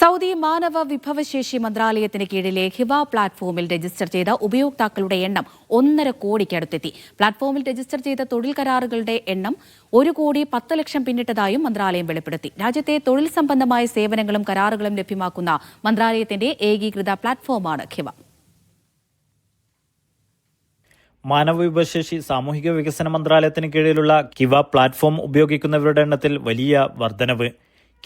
Saudi മാനവ വിഭവശേഷി മന്ത്രാലയത്തിന് കീഴിലെ ഹിവ പ്ലാറ്റ്ഫോമിൽ രജിസ്റ്റർ ചെയ്ത ഉപയോക്താക്കളുടെ എണ്ണം ഒന്നര കോടിക്കടുത്തെത്തി. പ്ലാറ്റ്ഫോമിൽ രജിസ്റ്റർ ചെയ്ത തൊഴിൽ കരാറുകളുടെ എണ്ണം ഒരു കോടി പത്ത് ലക്ഷം പിന്നിട്ടതായും മന്ത്രാലയം വെളിപ്പെടുത്തി. രാജ്യത്തെ തൊഴിൽ സംബന്ധമായ സേവനങ്ങളും കരാറുകളും ലഭ്യമാക്കുന്ന മന്ത്രാലയത്തിന്റെ ഏകീകൃത പ്ലാറ്റ്ഫോമാണ് ഖിവ മാനവവിഭവശേഷി സാമൂഹിക വികസന മന്ത്രാലയത്തിന് കീഴിലുള്ള കിവ പ്ലാറ്റ്ഫോം ഉപയോഗിക്കുന്നവരുടെ എണ്ണത്തിൽ വലിയ വർധനവ്.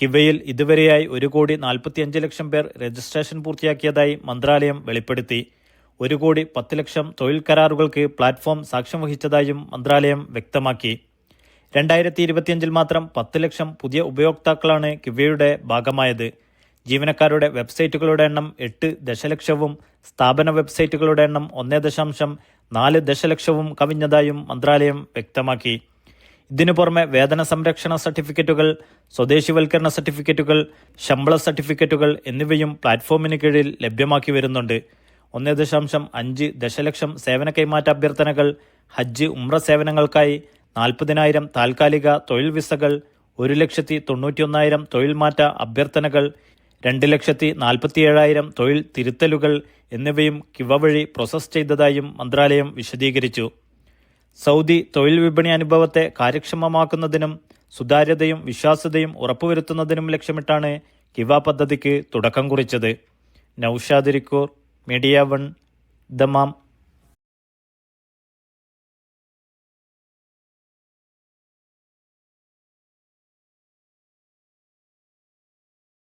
കിവയിൽ ഇതുവരെയായി ഒരു കോടി നാൽപ്പത്തിയഞ്ച് ലക്ഷം പേർ രജിസ്ട്രേഷൻ പൂർത്തിയാക്കിയതായി മന്ത്രാലയം വെളിപ്പെടുത്തി. ഒരു കോടി പത്ത് ലക്ഷം തൊഴിൽ കരാറുകൾക്ക് പ്ലാറ്റ്ഫോം സാക്ഷ്യം വഹിച്ചതായും മന്ത്രാലയം വ്യക്തമാക്കി. രണ്ടായിരത്തി ഇരുപത്തിയഞ്ചിൽ മാത്രം പത്ത് ലക്ഷം പുതിയ ഉപയോക്താക്കളാണ് കിവയുടെ ഭാഗമായത്. ജീവനക്കാരുടെ വെബ്സൈറ്റുകളുടെ എണ്ണം എട്ട് ദശലക്ഷവും സ്ഥാപന വെബ്സൈറ്റുകളുടെ എണ്ണം ഒന്നേ ദശാംശം നാല് ദശലക്ഷവും കവിഞ്ഞതായും മന്ത്രാലയം വ്യക്തമാക്കി. ഇതിനു പുറമെ വേതന സംരക്ഷണ സർട്ടിഫിക്കറ്റുകൾ സ്വദേശിവൽക്കരണ സർട്ടിഫിക്കറ്റുകൾ ശമ്പള സർട്ടിഫിക്കറ്റുകൾ എന്നിവയും പ്ലാറ്റ്ഫോമിന് കീഴിൽ ലഭ്യമാക്കി വരുന്നുണ്ട്. ഒന്നേ ദശാംശം അഞ്ച് ദശലക്ഷം സേവന കൈമാറ്റ അഭ്യർത്ഥനകൾ ഹജ്ജ് ഉമ്ര സേവനങ്ങൾക്കായി നാൽപ്പതിനായിരം താൽക്കാലിക തൊഴിൽ വിസകൾ ഒരു ലക്ഷത്തി തൊണ്ണൂറ്റിയൊന്നായിരം തൊഴിൽ മാറ്റ അഭ്യർത്ഥനകൾ രണ്ട് ലക്ഷത്തി നാൽപ്പത്തിയേഴായിരം തൊഴിൽ തിരുത്തലുകൾ എന്നിവയും കിവ വഴി പ്രോസസ് ചെയ്തതായും മന്ത്രാലയം വിശദീകരിച്ചു. സൗദി തൊഴിൽ വിപണി അനുഭവത്തെ കാര്യക്ഷമമാക്കുന്നതിനും സുതാര്യതയും വിശ്വാസ്യതയും ഉറപ്പുവരുത്തുന്നതിനും ലക്ഷ്യമിട്ടാണ് കിവ പദ്ധതിക്ക് തുടക്കം കുറിച്ചത്. Naushad Irikkur media one Dammam.